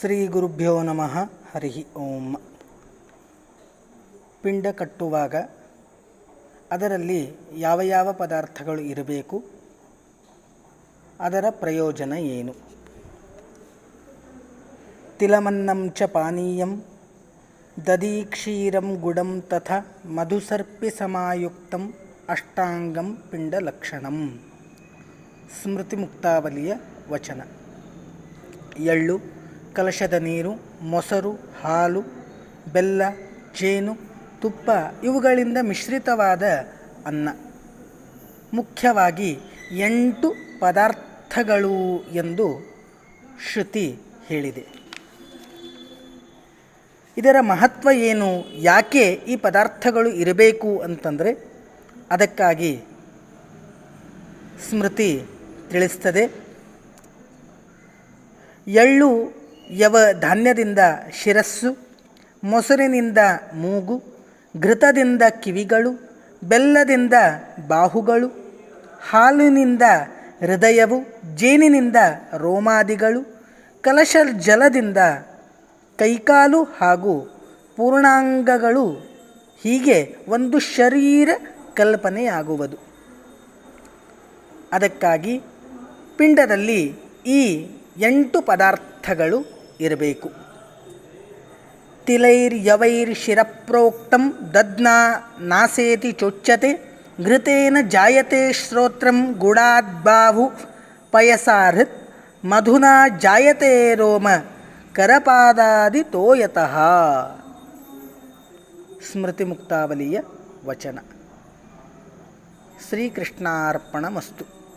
ಶ್ರೀ ಗುರುಭ್ಯೋ ನಮಃ. ಹರಿ ಓಂ. ಪಿಂಡ ಕಟ್ಟುವಾಗ ಅದರಲ್ಲಿ ಯಾವ ಯಾವ ಪದಾರ್ಥಗಳು ಇರಬೇಕು? ಅದರ ಪ್ರಯೋಜನ ಏನು? ತಿಲಮನ್ನಂ ಚ ಪಾನೀಯಂ ದದೀಕ್ಷೀರಂ ಕ್ಷೀರಂ ಗುಡಂ ತಥ ಮಧುಸರ್ಪಿ ಸಮಾಯುಕ್ತಂ ಅಷ್ಟಾಂಗಂ ಪಿಂಡಲಕ್ಷಣಂ ಸ್ಮೃತಿ ಮುಕ್ತಾವಲಿಯ ವಚನ. ಎಳ್ಳು, ಕಲಶದ ನೀರು, ಮೊಸರು, ಹಾಲು, ಬೆಲ್ಲ, ಜೇನು, ತುಪ್ಪ ಇವುಗಳಿಂದ ಮಿಶ್ರಿತವಾದ ಅನ್ನ. ಮುಖ್ಯವಾಗಿ ಎಂಟು ಪದಾರ್ಥಗಳು ಎಂದು ಶ್ರುತಿ ಹೇಳಿದೆ. ಇದರ ಮಹತ್ವ ಏನು? ಯಾಕೆ ಈ ಪದಾರ್ಥಗಳು ಇರಬೇಕು ಅಂತಂದರೆ ಅದಕ್ಕಾಗಿ ಸ್ಮೃತಿ ತಿಳಿಸ್ತದೆ. ಎಳ್ಳು ಯವ ಧಾನ್ಯದಿಂದ ಶಿರಸ್ಸು, ಮೊಸರಿನಿಂದ ಮೂಗು, ಘೃತದಿಂದ ಕಿವಿಗಳು, ಬೆಲ್ಲದಿಂದ ಬಾಹುಗಳು, ಹಾಲಿನಿಂದ ಹೃದಯವು, ಜೇನಿನಿಂದ ರೋಮಾದಿಗಳು ಕಲಶ ಜಲದಿಂದ ಕೈಕಾಲು ಹಾಗೂ ಪೂರ್ಣಾಂಗಗಳು ಹೀಗೆ ಒಂದು ಶರೀರ ಕಲ್ಪನೆಯಾಗುವುದು. ಅದಕ್ಕಾಗಿ ಪಿಂಡದಲ್ಲಿ ಈ ಎಂಟು ಪದಾರ್ಥಗಳು ಇರಬೇಕು. ತಿಲೈರ್ಯವೈರ್ ಶಿರಪ್ರೋಕ್ತಂ ದದ್ನಾ ನಾಸೇತಿ ಚೊಚ್ಚತೆ ಘೃತೇನ ಜಾಯತೆ ಶ್ರೋತ್ರಂ ಗುಡಾದ್ಬಾಹು ಪಯಸಾಹೃತ್ ಮಧುನಾ ಜಾಯತೆ ರೋಮ, ಕರಪಾದಾದಿ ತೋಯತಃ. ಸ್ಮೃತಿ ಮುಕ್ತಾವಲಿಯ ವಚನ. ಶ್ರೀಕೃಷ್ಣಾರ್ಪಣಮಸ್ತು.